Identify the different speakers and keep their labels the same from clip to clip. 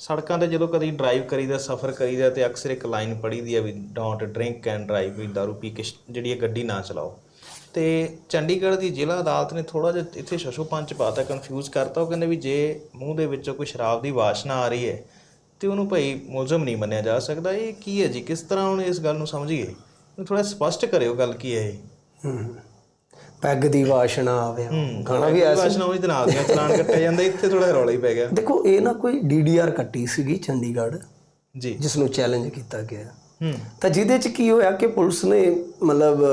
Speaker 1: ਸੜਕਾਂ ਤੇ ਜਦੋਂ ਕਦੀ ਡਰਾਈਵ ਕਰੀਦਾ, ਸਫ਼ਰ ਕਰੀਦਾ ਤੇ ਅਕਸਰ ਇੱਕ ਲਾਈਨ ਪੜੀ ਦੀ ਆ ਵੀ ਡੋਂਟ ਡਰਿੰਕ ਐਂਡ ਡਰਾਈਵ ਵੀ ਦਾਰੂ ਪੀ ਕੇ ਜਿਹੜੀ ਇਹ ਗੱਡੀ ਨਾ ਚਲਾਓ। ਤੇ ਚੰਡੀਗੜ੍ਹ ਦੀ ਜ਼ਿਲ੍ਹਾ ਅਦਾਲਤ ਨੇ ਥੋੜਾ ਜਿਹਾ ਇੱਥੇ ਸ਼ਸ਼ੋ ਪੰਚ ਪਾਤਾ ਕਨਫਿਊਜ਼ ਕਰਤਾ। ਉਹ ਕਹਿੰਦੇ ਵੀ ਜੇ ਮੂੰਹ ਦੇ ਵਿੱਚੋਂ ਕੋਈ ਸ਼ਰਾਬ ਦੀ ਵਾਸ਼ਨਾ ਆ ਰਹੀ ਹੈ, ਤੇ ਉਹਨੂੰ ਭਾਈ ਮੁਲਜ਼ਮ ਨਹੀਂ ਮੰਨਿਆ ਜਾ ਸਕਦਾ। ਇਹ ਕੀ ਹੈ ਜੀ? ਕਿਸ ਤਰ੍ਹਾਂ ਹੁਣ ਇਸ ਗੱਲ ਨੂੰ ਸਮਝੀਏ? ਥੋੜਾ ਸਪਸ਼ਟ ਕਰਿਓ ਗੱਲ ਕੀ ਹੈ ਇਹ।
Speaker 2: ਹੂੰ। ਪੈਗ ਦੀ ਵਾਸ਼ਨਾ ਆਵੇ ਗਾਣਾ ਵੀ ਐਸਾ
Speaker 1: ਵਾਸ਼ਨਾ ਉਹਦੀ ਨਾਲ ਦੀਆਂ ਚਲਾਨ ਕੱਟਿਆ ਜਾਂਦਾ ਇੱਥੇ ਥੋੜਾ ਰੌਲਾ ਹੀ ਪੈ ਗਿਆ।
Speaker 2: ਦੇਖੋ ਇਹ ਨਾ ਕੋਈ ਡੀਡੀਆਰ ਕੱਟੀ ਸੀਗੀ ਚੰਡੀਗੜ੍ਹ
Speaker 1: ਜੀ।
Speaker 2: ਜਿਸ ਨੂੰ ਚੈਲੰਜ ਕੀਤਾ ਗਿਆ। ਤਾਂ ਜਿਹਦੇ ਚ ਕੀ ਹੋਇਆ ਕਿ ਪੁਲਿਸ ਨੇ ਮਤਲਬ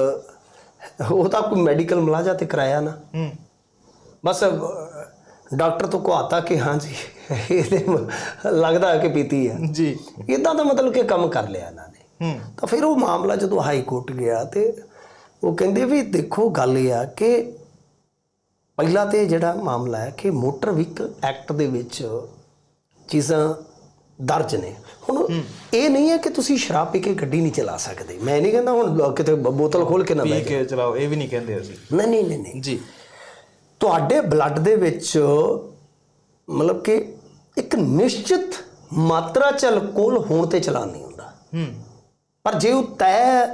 Speaker 2: ਉਹ ਤਾਂ ਕੋਈ ਮੈਡੀਕਲ ਮੁਲਾਜ਼ਾ ਤੇ ਕਰਾਇਆ ਨਾ। ਬਸ ਡਾਕਟਰ ਤੋਂ ਕਹਾਤਾ ਕਿ ਹਾਂ ਜੀ ਇਹਦੇ ਲੱਗਦਾ ਕਿ ਪੀਤੀ ਹੈ
Speaker 1: ਜੀ।
Speaker 2: ਇਦਾਂ ਦਾ ਮਤਲਬ ਕਿ ਕੰਮ ਕਰ ਲਿਆ ਇਹਨਾਂ ਨੇ। ਤਾਂ ਫਿਰ ਉਹ ਮਾਮਲਾ ਜਦੋਂ ਹਾਈ ਕੋਰਟ ਗਿਆ ਤੇ ਉਹ ਕਹਿੰਦੇ ਵੀ ਦੇਖੋ ਗੱਲ ਇਹ ਆ ਕਿ ਪਹਿਲਾ ਤੇ ਜਿਹੜਾ ਮਾਮਲਾ ਹੈ ਕਿ ਮੋਟਰ ਵਹੀਕਲ ਐਕਟ ਦੇ ਵਿੱਚ ਚੀਜ਼ਾਂ ਦਰਜ ਨੇ। ਹੁਣ ਇਹ ਨਹੀਂ ਹੈ ਕਿ ਤੁਸੀਂ ਸ਼ਰਾਬ ਪੀ ਕੇ ਗੱਡੀ ਨਹੀਂ ਚਲਾ ਸਕਦੇ। ਮੈਂ ਨਹੀਂ ਕਹਿੰਦਾ ਹੁਣ ਕਿਤੇ ਬੋਤਲ ਖੋਲ ਕੇ ਨਾ
Speaker 1: ਪੀ
Speaker 2: ਬਹਿ
Speaker 1: ਕੇ ਚਲਾਓ ਇਹ ਵੀ ਨਹੀਂ ਕਹਿੰਦੇ ਅਸੀਂ।
Speaker 2: ਨਹੀਂ ਨਹੀਂ ਨਹੀਂ ਨਹੀਂ।
Speaker 1: ਜੀ।
Speaker 2: ਤੁਹਾਡੇ ਬਲੱਡ ਦੇ ਵਿੱਚ ਮਤਲਬ ਕਿ ਇੱਕ ਨਿਸ਼ਚਿਤ ਮਾਤਰਾ ਚ ਅਲਕੋਹਲ ਹੋਣ ਤੇ ਚਲਾਨ ਨਹੀਂ ਹੁੰਦਾ।
Speaker 1: ਹੂੰ।
Speaker 2: ਪਰ ਜੇ ਉਹ ਤੈ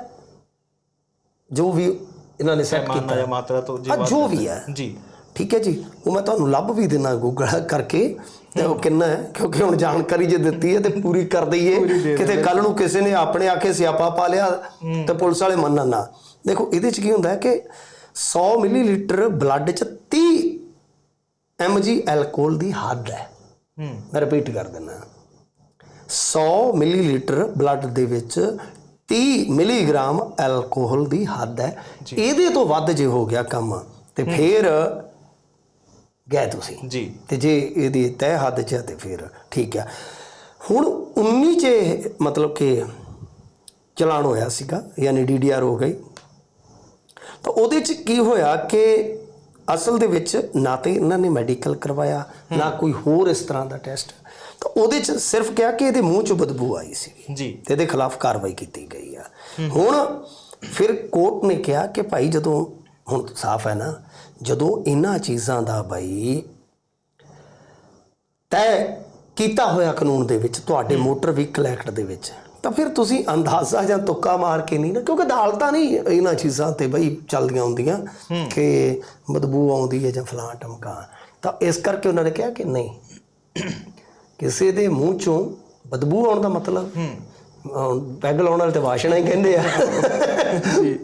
Speaker 2: ਜੋ ਵੀ ਇਹਨਾਂ ਨੇ ਸੈੱਟ ਕੀਤਾ
Speaker 1: ਜਾਂ ਮਾਤਰਾ ਤੋਂ ਜੀ
Speaker 2: ਜੋ ਵੀ ਹੈ।
Speaker 1: ਜੀ।
Speaker 2: ਠੀਕ ਹੈ ਜੀ। ਉਹ ਮੈਂ ਤੁਹਾਨੂੰ ਲੱਭ ਵੀ ਦੇਣਾ ਗੂਗਲ ਕਰਕੇ। ਤੇ ਉਹ ਕਿੰਨਾ ਹੈ? ਕਿਉਂਕਿ ਹੁਣ ਜਾਣਕਾਰੀ ਜੇ ਦਿੱਤੀ ਹੈ ਤੇ ਪੂਰੀ ਕਰ ਦਈਏ। ਕਿਤੇ ਕੱਲ ਨੂੰ। ਕਿਸੇ ਨੇ ਆਪਣੇ ਆਖੇ ਸਿਆਪਾ ਪਾ ਲਿਆ ਤੇ ਪੁਲਿਸ ਵਾਲੇ ਮੰਨਣ ਨਾ। ਦੇਖੋ ਇਹਦੇ ਚ ਕੀ ਹੁੰਦਾ ਹੈ ਕਿ 100 ਮਿਲੀਲੀਟਰ ਬਲੱਡ ਚ 30 mg ਐਲਕੋਹਲ ਦੀ ਹੱਦ ਹੈ।
Speaker 1: ਹੂੰ।
Speaker 2: ਮੈਂ ਰਿਪੀਟ ਕਰ ਦਿੰਦਾ। 100 ਮਿਲੀਲੀਟਰ ਬਲੱਡ ਦੇ ਵਿੱਚ 30 ਮਿਲੀਗ੍ਰਾਮ ਐਲਕੋਹਲ ਦੀ ਹੱਦ ਹੈ। ਇਹਦੇ ਤੋਂ ਵੱਧ ਜੇ ਹੋ ਗਿਆ ਕੰਮ ਤੇ ਫਿਰ ਗਏ ਤੁਸੀਂ।
Speaker 1: ਜੀ।
Speaker 2: ਤੇ ਜੇ ਇਹਦੀ ਤੈਅ ਹੱਦ 'ਚ ਤੇ ਫਿਰ ਠੀਕ ਹੈ। ਹੁਣ 19 ਚ ਮਤਲਬ ਕਿ ਚਲਾਨ ਹੋਇਆ ਸੀਗਾ ਯਾਨੀ ਡੀਡੀਆਰ ਹੋ ਗਈ। ਤਾਂ ਉਹਦੇ 'ਚ ਕੀ ਹੋਇਆ ਕਿ ਅਸਲ ਦੇ ਵਿੱਚ ਨਾ ਤੇ ਇਹਨਾਂ ਨੇ ਮੈਡੀਕਲ ਕਰਵਾਇਆ ਨਾ ਕੋਈ ਹੋਰ ਇਸ ਤਰ੍ਹਾਂ ਦਾ ਟੈਸਟ ਤਾਂ ਉਹਦੇ 'ਚ ਸਿਰਫ ਕਿਹਾ ਕਿ ਇਹਦੇ ਮੂੰਹ 'ਚੋਂ ਬਦਬੂ ਆਈ ਸੀ
Speaker 1: ਜੀ।
Speaker 2: ਤੇ ਇਹਦੇ ਖਿਲਾਫ ਕਾਰਵਾਈ ਕੀਤੀ ਗਈ ਆ। ਹੁਣ ਫਿਰ ਕੋਰਟ ਨੇ ਕਿਹਾ ਕਿ ਭਾਈ ਜਦੋਂ ਹੁਣ ਸਾਫ਼ ਹੈ ਨਾ ਜਦੋਂ ਇਹਨਾਂ ਚੀਜ਼ਾਂ ਦਾ ਭਾਈ ਤੈਅ ਕੀਤਾ ਹੋਇਆ ਕਾਨੂੰਨ ਦੇ ਵਿੱਚ ਤੁਹਾਡੇ ਮੋਟਰ ਵਹੀਕਲ ਐਕਟ ਦੇ ਵਿੱਚ ਤਾਂ ਫਿਰ ਤੁਸੀਂ ਅੰਦਾਜ਼ਾ ਜਾਂ ਤੁੱਕਾ ਮਾਰ ਕੇ ਨਹੀਂ ਨਾ ਕਿਉਂਕਿ ਅਦਾਲਤਾਂ ਨਹੀਂ ਇਹਨਾਂ ਚੀਜ਼ਾਂ ਤੇ ਬਈ ਚੱਲਦੀਆਂ ਹੁੰਦੀਆਂ ਕਿ ਬਦਬੂ ਆਉਂਦੀ ਹੈ ਜਾਂ ਫਲਾਂ ਟਮਕਾ। ਤਾਂ ਇਸ ਕਰਕੇ ਉਹਨਾਂ ਨੇ ਕਿਹਾ ਕਿ ਨਹੀਂ ਕਿਸੇ ਦੇ ਮੂੰਹ ਚੋਂ ਬਦਬੂ ਆਉਣ ਦਾ ਮਤਲਬ? ਹੂੰ। ਪੈਗ ਲਾਉਣ ਵਾਲੇ ਤੇ ਵਾਸ਼ਣਾ ਹੀ ਕਹਿੰਦੇ ਆ।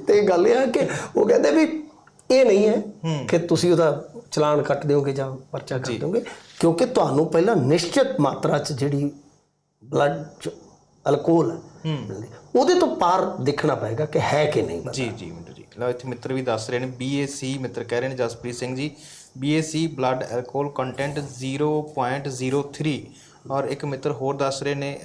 Speaker 2: ਤੇ ਗੱਲ ਇਹ ਆ ਕਿ ਉਹ ਕਹਿੰਦੇ ਵੀ ਇਹ ਨਹੀਂ ਹੈ ਕਿ ਤੁਸੀਂ ਉਹਦਾ ਚਲਾਨ ਕੱਟ ਦਿਓਗੇ ਜਾਂ ਪਰਚਾ ਕਰ ਦਿਓਗੇ ਕਿਉਂਕਿ ਤੁਹਾਨੂੰ ਪਹਿਲਾਂ ਨਿਸ਼ਚਿਤ ਮਾਤਰਾ 'ਚ ਜਿਹੜੀ ਬਲੱਡ 'ਚ ਅਲਕੋਹਲ ਹੈ ਉਹਦੇ ਤੋਂ ਪਾਰ ਦੇਖਣਾ ਪਏਗਾ ਕਿ ਹੈ ਕਿ ਨਹੀਂ
Speaker 1: ਜੀ ਜੀ ਮਿੰਟੂ ਜੀ। ਲਓ ਇੱਥੇ ਮਿੱਤਰ ਵੀ ਦੱਸ ਰਹੇ ਨੇ BAC ਮਿੱਤਰ ਕਹਿ ਰਹੇ ਨੇ Jaspreet Singh ji. BAC blood alcohol content 0.03 ਔਰ ਇੱਕ ਮਿੱਤਰ ਹੋਰ ਦੱਸ ਰਹੇ ਨੇ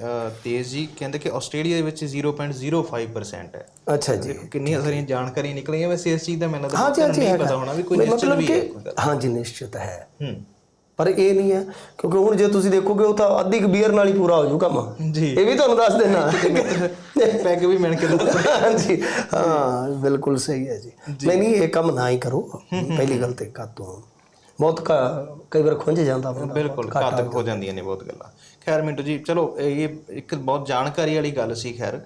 Speaker 1: ਤੇਜ ਜੀ ਕਹਿੰਦੇ ਕਿ ਆਸਟ੍ਰੇਲੀਆ ਵਿੱਚ 0.05% ਹੈ।
Speaker 2: ਅੱਛਾ ਜੀ।
Speaker 1: ਕਿੰਨੀਆਂ ਸਾਰੀਆਂ ਜਾਣਕਾਰੀਆਂ ਨਿਕਲੀਆਂ ਵੈਸੇ ਇਸ ਚੀਜ਼ ਦਾ ਮੈਨੂੰ
Speaker 2: ਹਾਂਜੀ
Speaker 1: ਨਹੀਂ। ਪਤਾ ਹੋਣਾ ਵੀ ਕੋਈ ਨਿਸ਼ਚਿਤ ਵੀ ਹੈ।
Speaker 2: ਕਿ ਹਾਂਜੀ ਨਿਸ਼ਚਿਤ ਹੈ।
Speaker 1: ਹੂੰ।
Speaker 2: ਪਰ ਇਹ ਨਹੀਂ ਹੈ ਕਿਉਂਕਿ ਹੁਣ ਜੇ ਤੁਸੀਂ ਦੇਖੋਗੇ ਉਹ ਤਾਂ ਅੱਧੀ ਕੁ ਬੀਅਰ ਨਾਲ ਹੀ ਪੂਰਾ ਹੋ ਜੂ ਕੰਮ।
Speaker 1: ਜੀ।
Speaker 2: ਇਹ ਵੀ ਤੁਹਾਨੂੰ ਦੱਸ ਦੇਣਾ।
Speaker 1: ਪੈਗ ਵੀ ਮਿਣ ਕੇ ਦੱਸੋ
Speaker 2: ਹਾਂਜੀ ਹਾਂ ਬਿਲਕੁਲ ਸਹੀ ਹੈ ਜੀ। ਨਹੀਂ ਨਹੀਂ ਇਹ ਕੰਮ ਨਾ ਹੀ ਕਰੋ। ਪਹਿਲੀ ਗੱਲ ਤੇ ਕਾਤੋਂ ਬਹੁਤ ਕ- ਕਈ ਵਾਰ ਖੁੰਝ ਜਾਂਦਾ ਬੰਦਾ
Speaker 1: ਬਿਲਕੁਲ ਘਾਤਕ ਹੋ ਜਾਂਦੀਆਂ ਨੇ ਬਹੁਤ ਗੱਲਾਂ। ਖੈਰ ਮਿੰਟੂ ਜੀ ਚਲੋ ਇਹ ਇੱਕ ਬਹੁਤ ਜਾਣਕਾਰੀ ਵਾਲੀ ਗੱਲ ਸੀ ਖੈਰ।